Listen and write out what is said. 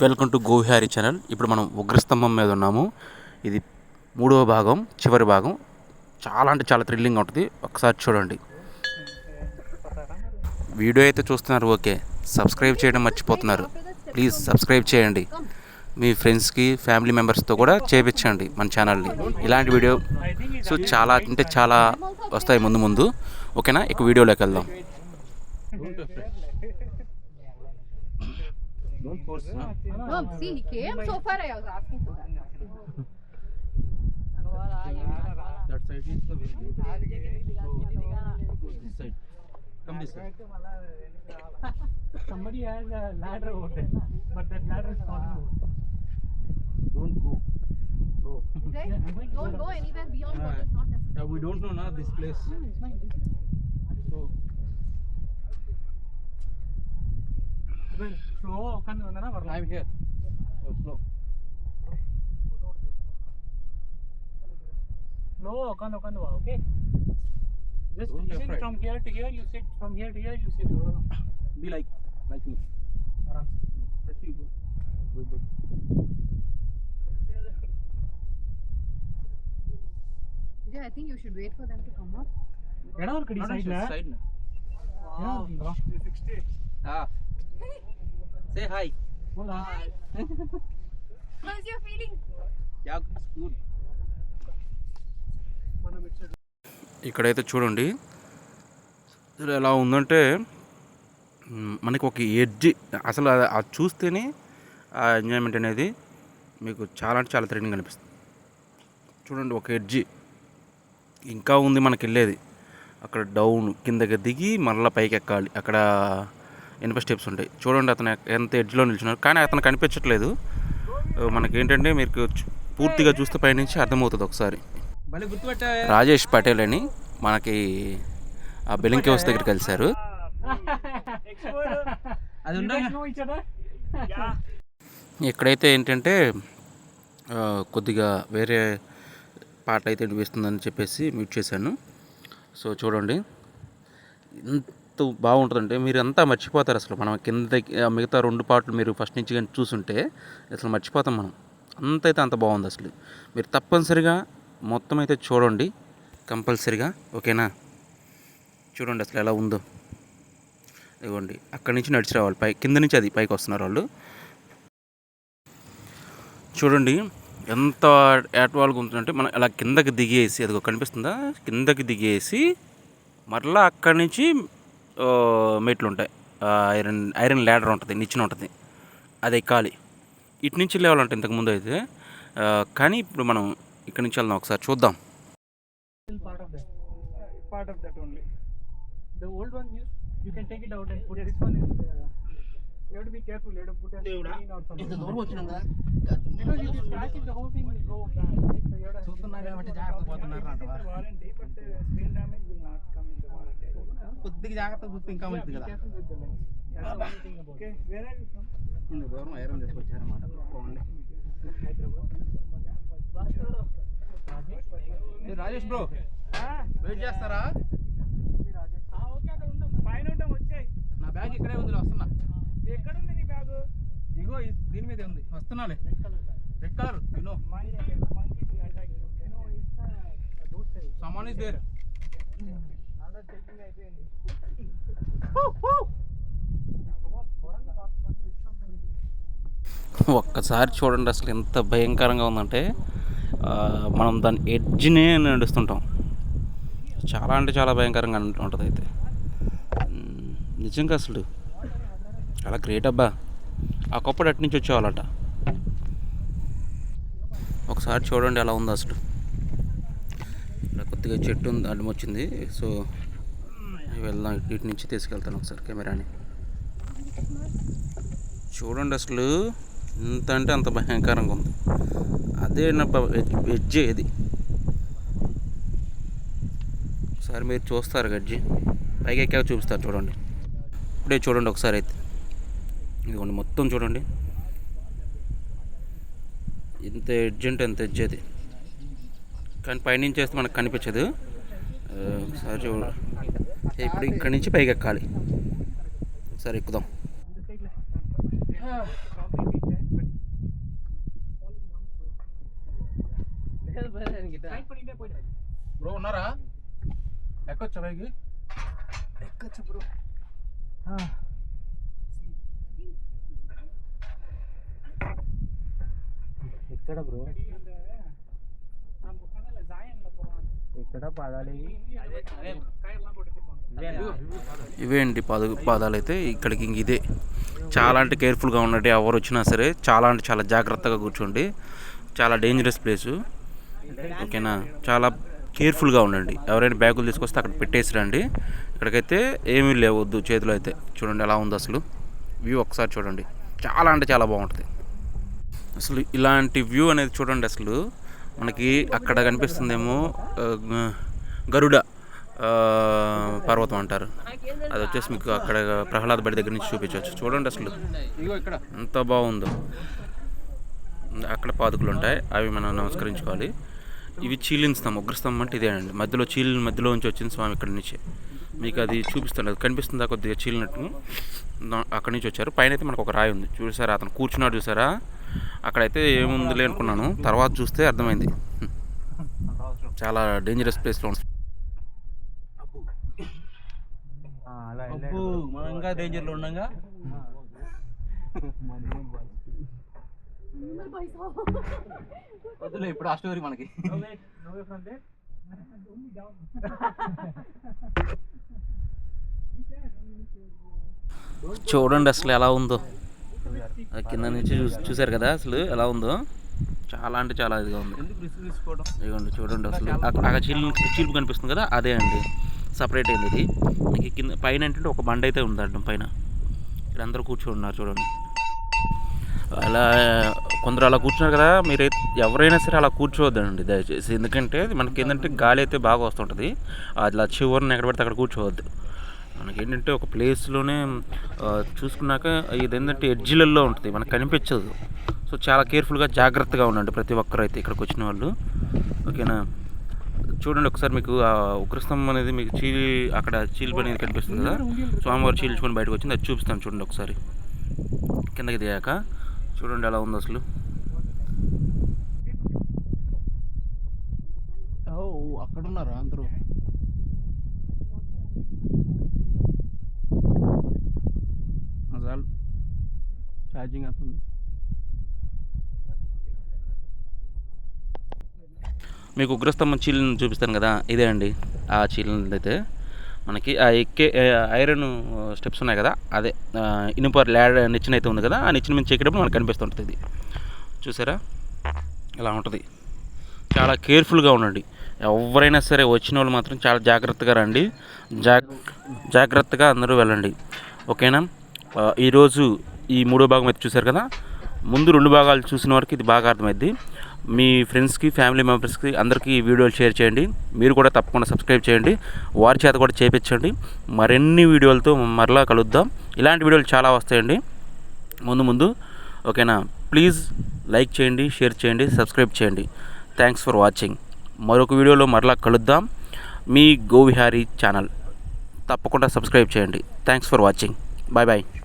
Welcome to Govihari channel. ఇప్పుడు మనం ఉగ్రస్తంభం మీద ఉన్నాము. ఇది మూడవ భాగం చివరి భాగం. చాలా అంటే చాలా థ్రిల్లింగ్ ఉంటుంది. ఒకసారి చూడండి. వీడియో అయితే చూస్తున్నారు ఓకే. సబ్స్క్రైబ్ చేయడం మర్చిపోతున్నారు. ప్లీజ్ సబ్స్క్రైబ్ చేయండి. మీ ఫ్రెండ్స్కి ఫ్యామిలీ మెంబర్స్తో కూడా చేపించండి మన ఛానల్ని. ఇలాంటి వీడియో సో చాలా అంటే చాలా వస్తాయి ముందు ముందు. ఓకేనా? ఇక వీడియోలోకి వెళ్దాం. No, see, he came so far. I was asking for that. That side is the good. So, this side. Come this side. Somebody has a ladder over there, but that ladder is not moved. Don't go. Go. Right? Don't go anywhere beyond what is not necessary. Yeah, we don't know now this place. So, ஸ்லோவாக உட்காந்து வந்தேன்னா வரலாம் I'm here slow Just listen from here to here, you sit from here to here, you sit. Be like, like me. Yeah, I think you should wait for them to come up. இடம் இருக்குடி சைடுல சைடுல ஆ 360 ஆ Say hi. போடா How's your feeling? Yeah, it's good. ఇక్కడైతే చూడండి ఎలా ఉందంటే మనకి ఒక ఎడ్జి అసలు అది అది చూస్తేనే ఆ ఎంజాయ్మెంట్ అనేది మీకు చాలా అంటే చాలా థ్రిల్లింగ్ అనిపిస్తుంది చూడండి ఒక ఎడ్జి ఇంకా ఉంది మనకి వెళ్ళేది అక్కడ డౌన్ కిందకి దిగి మళ్ళీ పైకి ఎక్కాలి అక్కడ ఇనుప స్టెప్స్ ఉంటాయి. చూడండి అతను ఎంత ఎడ్జ్లో నిల్చున్నారు కానీ అతను కనిపించట్లేదు. మనకి ఏంటంటే మీరు పూర్తిగా చూస్తే పైనుంచి అర్థమవుతుంది ఒకసారి. రాజేష్ పటేల్ అని మనకి ఆ బెలింకి హౌస్ దగ్గరికి కలిశారు. ఇక్కడైతే ఏంటంటే కొద్దిగా వేరే పాట అయితే వినిపిస్తుందని చెప్పేసి మ్యూట్ చేశాను. సో చూడండి. ఎంత బాగుంటుందంటే మీరు అంతా మర్చిపోతారు అసలు. మనం కింద మిగతా రెండు పాటలు మీరు ఫస్ట్ నుంచి కానీ చూసుంటే అసలు మర్చిపోతాం మనం. అంత అయితే అంత బాగుంది అసలు. మీరు తప్పనిసరిగా మొత్తం అయితే చూడండి. కంపల్సరిగా ఓకేనా? చూడండి అసలు ఎలా ఉందో. ఇదిగోండి అక్కడి నుంచి నడిచి రావాలి. పై కింద నుంచి అది పైకి వస్తున్నారు వాళ్ళు. చూడండి ఎంత ఏటవాళ్ళగా ఉంటుందంటే మనం అలా కిందకి దిగేసి అది కనిపిస్తుందా? కిందకి దిగేసి మరలా అక్కడి నుంచి మెట్లు ఉంటాయి. ఐరన్ ఐరన్ ల్యాడర్ ఉంటుంది నిచ్చిన ఉంటుంది. అది ఎక్కాలి. ఇటు నుంచి లేవాలంటే ఇంతకుముందు అయితే. కానీ ఇప్పుడు మనం ఇక్కడి నుంచి వెళ్దాం ఒకసారి చూద్దాం. పార్ట్ ఆఫ్ దట్ ఓన్లీ చూస్తున్నా జాగ్రత్త పోతున్నారు కొద్దిగా జాగ్రత్త చూస్తే ఇంకా ఉంటుంది కదా. ఇంత దూరం ఐరన్ తీసుకొచ్చారన్నమాట బాగుంది రాజేష్ బ్రో వెయిట్ చేస్తారా? పైన నా బ్యాగ్ ఇక్కడే ఉంది వస్తున్నా. ఎక్కడుంది నీ బ్యాగ్? ఇగో దీని మీద ఉంది. వస్తున్నా ఎక్కడ red colour taking it in. Woo, woo! ఒక్కసారి చూడండి అసలు ఎంత భయంకరంగా ఉందంటే మనం దాని ఎడ్జ్నే నడుస్తుంటాం. చాలా అంటే చాలా భయంకరంగా ఉంటుంది అయితే. నిజంగా అసలు. చాలా గ్రేట్ అబ్బా. ఆ కొప్పటి అటు నుంచి వచ్చేవాళ్ళట. ఒకసారి చూడండి ఎలా ఉందో అసలు. ఇక్కడ కొద్దిగా చెట్టు ఉంది అడ్డం వచ్చింది. సో వెళ్దాం ఇటు నుంచి తీసుకెళ్తాను ఒకసారి కెమెరాని. చూడండి అసలు ఇంత అంటే అంత భయంకరంగా ఉంది. అదే నా వెజ్ ఇది ఒకసారి మీరు చూస్తారు గడ్జి. పైకి ఎక్కాక చూపిస్తారు చూడండి. ఇప్పుడే చూడండి ఒకసారి అయితే. ఇదిగోండి మొత్తం చూడండి. ఇంత ఎడ్జ్ అంటే అంత ఎడ్జ్ అది కానీ పైనుంచి వేస్తే మనకు కనిపించదు. ఒకసారి ఇప్పుడు ఇక్కడి నుంచి పైకి ఎక్కాలి. సరే ఎక్కుదాం. బ్రో ఉన్నారా? ఎక్కొచ్చా పైకి? ఎక్కొచ్చు బ్రో. ఎక్కడ బ్రో? ఇవేంటి పాద పాదాలు అయితే ఇక్కడికి ఇంక ఇదే. చాలా అంటే కేర్ఫుల్గా ఉండండి ఎవరు వచ్చినా సరే. చాలా అంటే చాలా జాగ్రత్తగా కూర్చోండి. చాలా డేంజరస్ ప్లేసు ఓకేనా? చాలా కేర్ఫుల్గా ఉండండి. ఎవరైనా బ్యాగులు తీసుకొస్తే అక్కడ పెట్టేసి రండి. ఇక్కడికైతే ఏమీ లేవద్దు చేతిలో అయితే. చూడండి ఎలా ఉంది అసలు వ్యూ ఒకసారి చూడండి. చాలా అంటే చాలా బాగుంటుంది. అసలు ఇలాంటి వ్యూ అనేది చూడండి అసలు. మనకి అక్కడ కనిపిస్తుందేమో గరుడ పర్వతం అంటారు. అది వచ్చేసి మీకు అక్కడ ప్రహ్లాద్ బడి దగ్గర నుంచి చూపించవచ్చు. చూడండి అసలు. ఎంత బాగుందో. అక్కడ పాదుకులు ఉంటాయి. అవి మనం నమస్కరించుకోవాలి. ఇవి చీలిన ఉగ్రస్తంభం అంటే ఇదేనండి మధ్యలో చీలిన మధ్యలో నుంచి వచ్చింది స్వామి ఇక్కడి నుంచి. మీకు అది చూపిస్తాను అది కనిపిస్తుందా కొద్దిగా చీలినట్టు? అక్కడి నుంచి వచ్చారు. పైన అయితే మనకు ఒక రాయి ఉంది. చూసారా? అతను కూర్చున్నాడు చూసారా? అక్కడైతే ఏముందిలే అనుకున్నాను. తర్వాత చూస్తే అర్థమైంది. చాలా డేంజరస్ ప్లేస్లో ఉంది అలా అబ్బో మనం ఇంకా డేంజర్లో ఉన్నాగా వద్దులే ఇప్పుడు ఆ స్టోరీ మనకి. చూడండి అసలు ఎలా ఉందో. కింద నుంచి చూసారు కదా అసలు ఎలా ఉందో? చాలా అంటే చాలా ఇదిగా ఉంది. ఇదిగోండి చూడండి అసలు. అక్కడ చీలు చీలుపు కనిపిస్తుంది కదా అదే అండి. సపరేట్ అయింది ఇది. మీకు కింద పైన ఏంటంటే ఒక బండ అయితే ఉంది అడ్డం పైన. ఇక్కడ అందరూ కూర్చొని ఉన్నారు చూడండి. అలా కొందరు అలా కూర్చున్నారు కదా మీరు ఎవరైనా సరే అలా కూర్చోవద్దండి దయచేసి. ఎందుకంటే మనకి ఏంటంటే గాలి అయితే బాగా వస్తుంటుంది. అలా చివరిని ఎక్కడ పడితే అక్కడ కూర్చోవద్దు. మనకి ఏంటంటే ఒక ప్లేస్లోనే చూసుకున్నాక ఇది ఏంటంటే ఎడ్జిలల్లో ఉంటుంది మనకు కనిపించదు. సో చాలా కేర్ఫుల్గా జాగ్రత్తగా ఉండండి ప్రతి ఒక్కరు అయితే ఇక్కడికి వచ్చిన వాళ్ళు. ఓకేనా? చూడండి ఒకసారి మీకు ఆ ఉగ్రస్తంభం అనేది మీకు చీలి అక్కడ చీలిపి అనేది కనిపిస్తుంది కదా? స్వామివారు చీల్చుకొని బయటకు వచ్చింది అది చూపిస్తాను చూడండి ఒకసారి. కిందకి దిగాక చూడండి ఎలా ఉంది అసలు. ఓ అక్కడ ఉన్నారా అందరూ అసలు ఛార్జింగ్ అవుతుంది. మీకు ఉగ్రస్తంభం చీలను చూపిస్తాను కదా ఇదే అండి. ఆ చీలని అయితే మనకి ఆ ఎక్కే ఐరన్ స్టెప్స్ ఉన్నాయి కదా అదే ఇనుప ల్యాడ్ నిచ్చెన అయితే ఉంది కదా ఆ నిచ్చిన మీద చెక్కేటప్పుడు మనకు కనిపిస్తుంటుంది ఇది. చూసారా? ఇలా ఉంటుంది. చాలా కేర్ఫుల్గా ఉండండి. ఎవరైనా సరే వచ్చిన వాళ్ళు మాత్రం చాలా జాగ్రత్తగా రండి. జాగ్రత్తగా అందరూ వెళ్ళండి. ఓకేనా? ఈరోజు ఈ మూడో భాగం అయితే చూశారు కదా? ముందు రెండు భాగాలు చూసిన వరకు ఇది బాగా అర్థమైంది మీ ఫ్రెండ్స్కి ఫ్యామిలీ మెంబర్స్కి అందరికీ ఈ వీడియోలు షేర్ చేయండి. మీరు కూడా తప్పకుండా సబ్స్క్రైబ్ చేయండి. వారి చేత కూడా చేపించండి. మరిన్ని వీడియోలతో మరలా కలుద్దాం. ఇలాంటి వీడియోలు చాలా వస్తాయండి. ముందు ముందు ఓకేనా? ప్లీజ్ లైక్ చేయండి షేర్ చేయండి సబ్స్క్రైబ్ చేయండి. Thanks for watching. మరొక వీడియోలో మరలా కలుద్దాం. మీ గోవిహారీ ఛానల్. తప్పకుండా సబ్స్క్రైబ్ చేయండి. Thanks for watching. Bye bye.